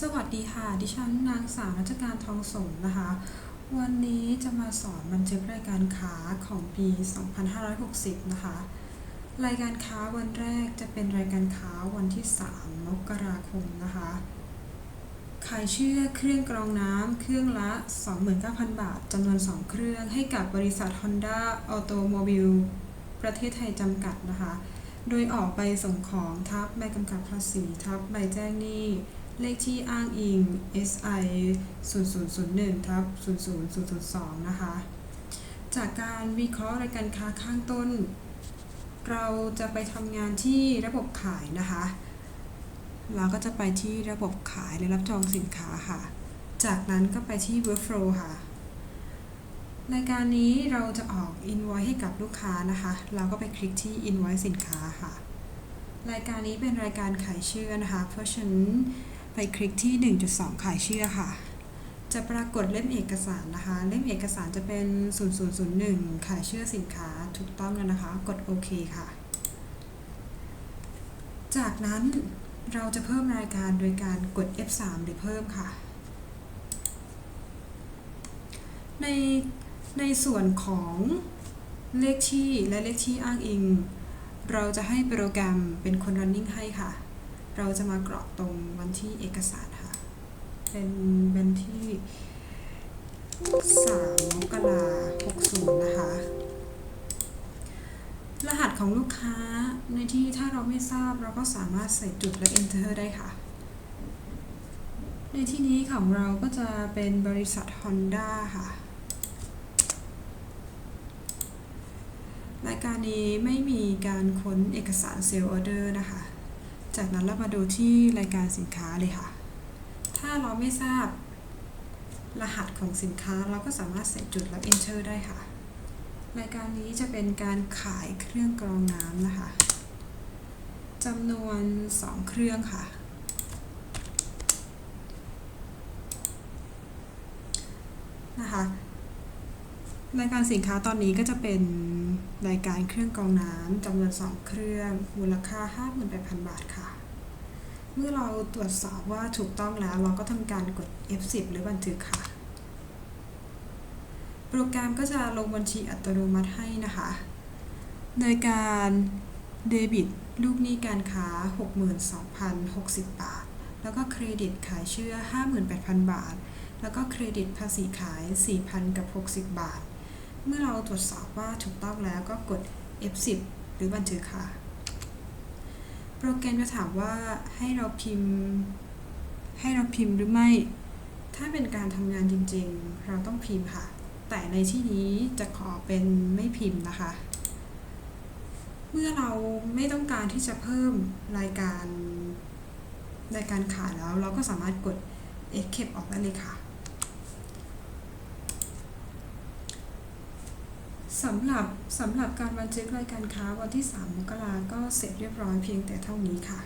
สวัสดีค่ะ ดิฉันนางสาวรัชการทองสมนะคะ วันนี้จะมาสอนบันทึกรายการค้าของปี 2560 นะคะ รายการค้าวันแรกจะเป็นรายการค้าวันที่ 3 มกราคมนะคะ ขายเชื่อเครื่องกรองน้ำเครื่องละ 29,000 บาทจำนวน 2 เครื่องให้กับบริษัท Honda Automobile ประเทศไทยจำกัดนะคะ โดยออกใบส่งของทับใบกำกับภาษีทับใบแจ้งหนี้ เลขที่อ้างอิง SI 0001ทับ00002 นะคะ จากการวิเคราะห์รายการค้าข้างต้น เราจะไปทำงานที่ระบบขายนะคะ เราก็จะไปที่ระบบขายและรับจองสินค้าค่ะ จากนั้นก็ไปที่ workflow ค่ะรายการนี้เราจะออก invoice ให้กับลูกค้านะคะ เราก็ไปคลิกที่ invoice สินค้าค่ะ รายการนี้เป็นรายการขายเชื่อนะคะ เพราะฉะนั้น ไปคลิกที่ 1.2 ขายเชื่อค่ะ จะปรากฏเล่มเอกสารนะคะ เล่มเอกสารจะเป็น 0001 ขายเชื่อสินค้าถูกต้องแล้วนะคะ กดโอเคค่ะ จากนั้นเราจะเพิ่มรายการโดยการกด F3 หรือเพิ่มค่ะ ในในส่วนของเลขที่และเลขที่อ้างอิง เราจะให้โปรแกรมเป็นคน running ให้ค่ะ เราจะมากรอกตรงวันที่เอกสารค่ะ เป็นวันที่3มกราคม60นะคะ รหัสของลูกค้าในที่ถ้าเราไม่ทราบเราก็สามารถใส่จุดและ enter ได้ค่ะ ในที่นี้ของเราก็จะเป็นบริษัท Honda ค่ะ รายการนี้ไม่มีการค้นเอกสารเซลล์ออเดอร์นะคะ จากนั้นเรามาดูที่รายการสินค้าเลยค่ะ ถ้าเราไม่ทราบรหัสของสินค้าเราก็สามารถใส่จุดและ enter ได้ค่ะ รายการนี้จะเป็นการขายเครื่องกรองน้ำนะคะจำนวน 2 เครื่องค่ะ นะคะ รายการสินค้าตอนนี้ก็จะเป็น รายการเครื่องกรองน้ำจำนวน 2 เครื่อง มูลค่า 58,000 บาทค่ะ เมื่อเราตรวจสอบว่าถูกต้องแล้วเราก็ทำการกด F10 หรือบันทึกค่ะ โปรแกรมก็จะลงบัญชีอัตโนมัติให้นะคะ โดยการเดบิตลูกหนี้การค้า 62,060 บาท แล้วก็เครดิตขายเชื่อ 58,000 บาท แล้วก็เครดิตภาษีขาย 4,000กับ60 บาท เมื่อเราตรวจสอบว่าถูกต้องแล้วก็กด F10 หรือบันทึกค่ะ โปรแกรมจะถามว่าให้เราพิมพ์ ให้เราพิมพ์หรือไม่ ถ้าเป็นการทำงานจริงๆ เราต้องพิมพ์ค่ะ แต่ในที่นี้จะขอเป็นไม่พิมพ์นะคะ เมื่อเราไม่ต้องการที่จะเพิ่มรายการรายการขายแล้ว เราก็สามารถกด escape ออกได้เลยค่ะ สำหรับสำหรับการบันทึกรายการค้าวันที่ 3 มกราก็เสร็จเรียบร้อยเพียงแต่เท่านี้ค่ะ